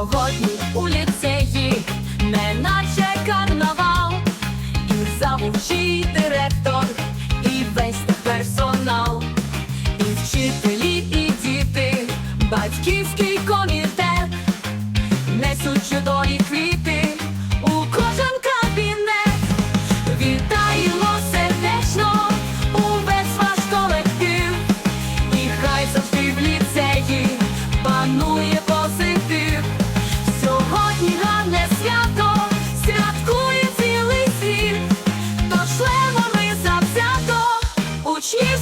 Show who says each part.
Speaker 1: Сьогодні у ліцеї не наче карнавал, і завучий директор, і весь персонал, і вчителі, і діти, батьківський комітет, несуть чудові квіти у кожен кабінет. Вітаємо сердечно увесь ваш колектив, і хай завжди влітає. She.